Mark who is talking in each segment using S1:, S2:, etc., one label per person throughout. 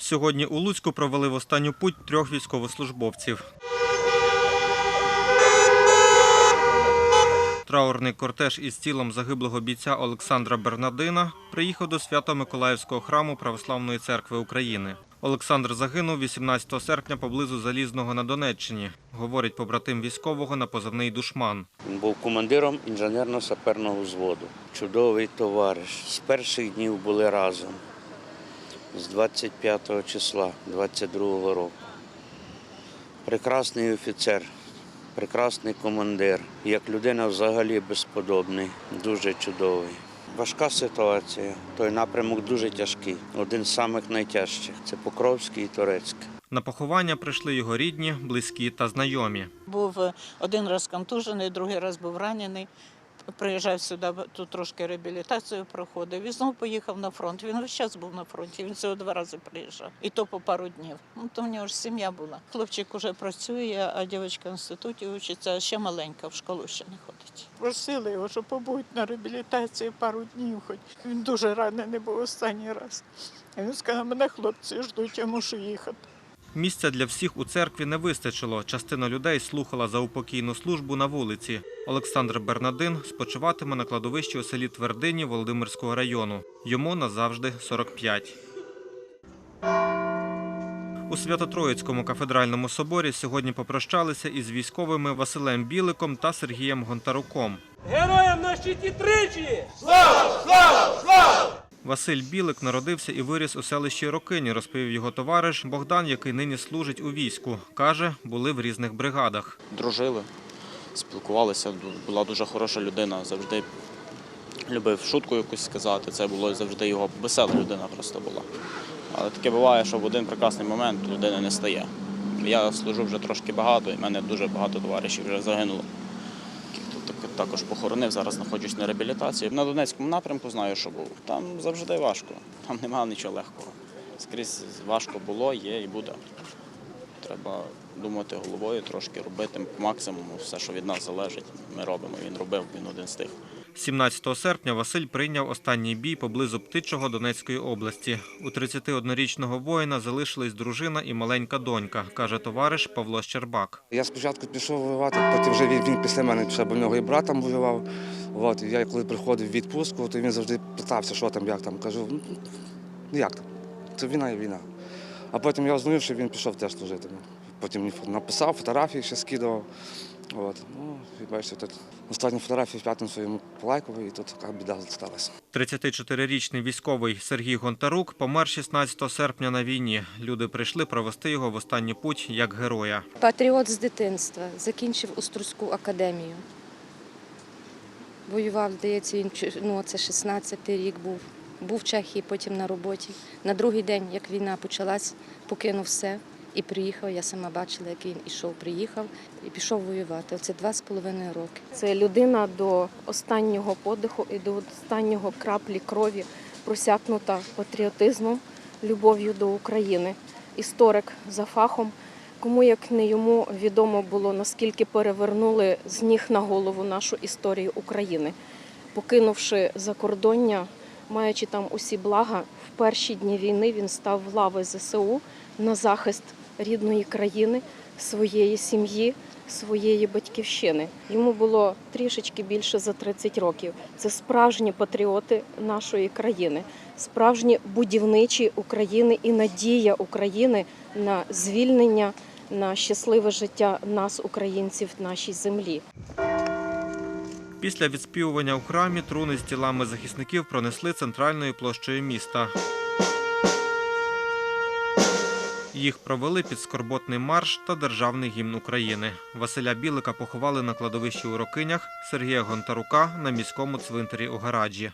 S1: Сьогодні у Луцьку провели в останню путь трьох військовослужбовців. Траурний кортеж із тілом загиблого бійця Олександра Бернадина приїхав до Свято-Миколаївського храму Православної церкви України. Олександр загинув 18 серпня поблизу Залізного на Донеччині, говорить побратим військового на позивний душман.
S2: Він був командиром інженерно-саперного взводу. Чудовий товариш. З перших днів були разом. З 25 числа 22 року. Прекрасний офіцер, прекрасний командир. Як людина взагалі безподобний, дуже чудовий. Важка ситуація. Той напрямок дуже тяжкий. Один з самих найтяжчих. Це Покровський і Турецький.
S1: На поховання прийшли його рідні, близькі та знайомі.
S3: Був е, один раз контужений, другий раз був ранений. Приїжджав сюди, тут трошки реабілітацію проходив і знову поїхав на фронт. Він весь час був на фронті, він всього два рази приїжджав. І то по пару днів. Ну, то в нього ж сім'я була. Хлопчик уже працює, а дівчинка в інституті вчиться, а ще маленька, в школу ще не ходить. Просили його, щоб побудь на реабілітації пару днів хоч. Він дуже ранений був останній раз. І він сказав, мене хлопці ждуть, я мушу їхати.
S1: Місця для всіх у церкві не вистачило. Частина людей слухала за упокійну службу на вулиці. Олександр Бернадин спочиватиме на кладовищі у селі Твердині Володимирського району. Йому назавжди 45. У Свято-Троїцькому кафедральному соборі сьогодні попрощалися із військовими Василем Біликом та Сергієм Гонтаруком.
S4: Героям на щиті тричі!
S1: Василь Білик народився і виріс у селищі Рокині, розповів його товариш Богдан, який нині служить у війську. Каже, були в різних бригадах.
S5: дружили, спілкувалися. Була дуже хороша людина, завжди любив шутку якусь сказати. Це було завжди його весела людина просто була. Але таке буває, що в один прекрасний момент людини не стає. Я служу вже трошки багато, і в мене дуже багато товаришів вже загинуло. Також похоронив, зараз знаходжусь на реабілітації. На Донецькому напрямку знаю, що був. Там завжди важко, там немає нічого легкого. Скрізь важко було, є і буде. Треба думати головою, трошки робити максимуму все, що від нас залежить. Ми робимо. Він робив, він один з тих.
S1: 17 серпня Василь прийняв останній бій поблизу Птичого Донецької області. У 31-річного воїна залишились дружина і маленька донька, каже товариш Павло Щербак.
S6: Я спочатку пішов воювати, потім вже він, він після мене пішов, бо в нього і брат там воював. От, я коли приходив в відпустку, то він завжди питався, що там, як там. Кажу, ну, як там? Це війна і війна. А потім я узнав, що він пішов теж служити. Потім написав, фотографії ще скидував. От. Ну, і бачите, тут останні фотографії в п'ятницю йому полайкував, і тут така біда сталася.
S1: 34-річний військовий Сергій Гонтарук помер 16 серпня на війні. Люди прийшли провести його в останню путь як героя.
S7: Патріот з дитинства, закінчив Острозьку академію. Воював, здається, він ну, це 16-й рік був. Був в Чехії, потім на роботі. На другий день, як війна почалась, покинув все і приїхав. Я сама бачила, як він ішов, приїхав і пішов воювати. Це два з половиною роки.
S8: Це людина до останнього подиху і до останнього краплі крові просякнута патріотизмом, любов'ю до України. Історик за фахом. Кому як не йому відомо було, наскільки перевернули з ніг на голову нашу історію України, покинувши закордоння, маючи там усі блага, в перші дні війни він став в лави ЗСУ на захист рідної країни, своєї сім'ї, своєї батьківщини. Йому було трішечки більше за 30 років. Це справжні патріоти нашої країни, справжні будівничі України і надія України на звільнення, на щасливе життя нас, українців, нашій землі.
S1: Після відспівування у храмі труни з тілами захисників пронесли центральною площею міста. Їх провели під скорботний марш та державний гімн України. Василя Білика поховали на кладовищі у Рокинях, Сергія Гонтарука на міському цвинтарі у Гараджі.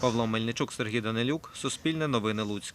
S1: Павло Мельничук, Сергій Данилюк, Суспільне новини Луцьк.